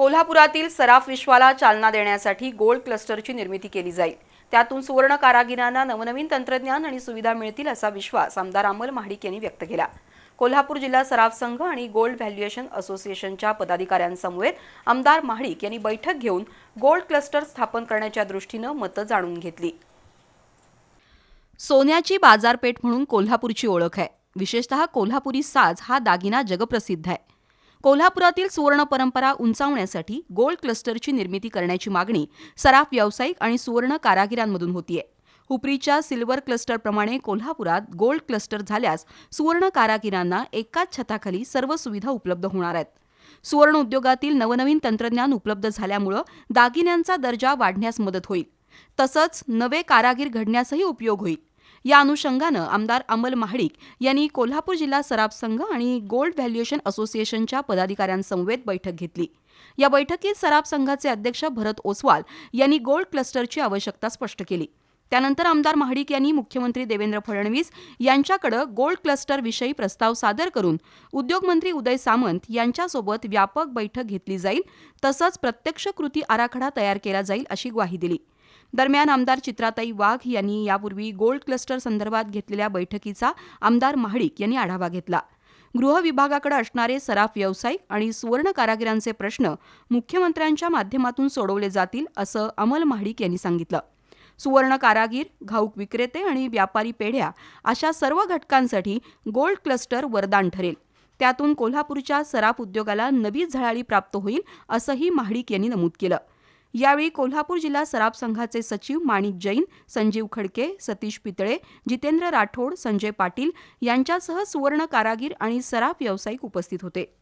कोल्हापुरातील सराफ विश्वाला चालना देण्यासाठी गोल्ड क्लस्टरची निर्मिती केली जाईल. त्यातून सुवर्ण कारागिरांना नवनवीन तंत्रज्ञान आणि सुविधा मिळतील असा विश्वास आमदार अमल महाडिक यांनी व्यक्त केला. कोल्हापूर जिल्हा सराफ संघ आणि गोल्ड व्हॅल्युएशन असोसिएशनच्या पदाधिकाऱ्यांसमवेत आमदार महाडिक यांनी बैठक घेऊन गोल्ड क्लस्टर स्थापन करण्याच्या दृष्टीनं मतं जाणून घेतली. सोन्याची बाजारपेठ म्हणून कोल्हापूरची ओळख आहे. विशेषतः कोल्हापुरी साज हा दागिना जगप्रसिद्ध आहे. कोल्हापुरातील सुवर्ण परंपरा उंचावण्यासाठी गोल्ड क्लस्टरची निर्मिती करण्याची मागणी सराफ व्यावसायिक आणि सुवर्ण कारागिरांमधून होतीये. हुपरीच्या सिल्वर क्लस्टरप्रमाणे कोल्हापुरात गोल्ड क्लस्टर झाल्यास सुवर्ण कारागिरांना एकाच छताखाली सर्व सुविधा उपलब्ध होणार आहेत. सुवर्ण उद्योगातील नवनवीन तंत्रज्ञान उपलब्ध झाल्यामुळं दागिन्यांचा दर्जा वाढण्यास मदत होईल. तसंच नवे कारागीर घडण्यासही उपयोग होईल. या अनुषंगानं आमदार अमल महाडिक यांनी कोल्हापूर जिल्हा सराफ संघ आणि गोल्ड व्हॅल्युएशन असोसिएशनच्या पदाधिकाऱ्यांसमवेत बैठक घेतली. या बैठकीत सराफ संघाचे अध्यक्ष भरत ओसवाल यांनी गोल्ड क्लस्टरची आवश्यकता स्पष्ट केली. त्यानंतर आमदार महाडिक यांनी मुख्यमंत्री देवेंद्र फडणवीस यांच्याकडे गोल्ड क्लस्टरविषयी प्रस्ताव सादर करून उद्योगमंत्री उदय सामंत यांच्यासोबत व्यापक बैठक घेतली जाईल तसंच प्रत्यक्ष कृती आराखडा तयार केला जाईल अशी ग्वाही दिली. दरम्यान आमदार चित्राताई वाघ यांनी यापूर्वी गोल्ड क्लस्टर संदर्भात घेतलेल्या बैठकीचा आमदार महाडिक यांनी आढावा घेतला. गृह विभागाकडे असणारे सराफ व्यावसायिक आणि सुवर्ण कारागिरांचे प्रश्न मुख्यमंत्र्यांच्या माध्यमातून सोडवले जातील असं अमल महाडिक यांनी सांगितलं. सुवर्ण कारागीर घाऊक विक्रेते आणि व्यापारी पेढ्या अशा सर्व घटकांसाठी गोल्ड क्लस्टर वरदान ठरेल. त्यातून कोल्हापूरच्या सराफ उद्योगाला नवी झळाळी प्राप्त होईल असंही महाडिक यांनी नमूद केलं. यावेळी कोल्हापूर जिल्हा सराफ संघाचे सचिव माणिक जैन संजीव खडके सतीश पितळे जितेंद्र राठोड संजय पाटील यांच्यासह सुवर्ण कारागीर आणि सराफ व्यावसायिक उपस्थित होते.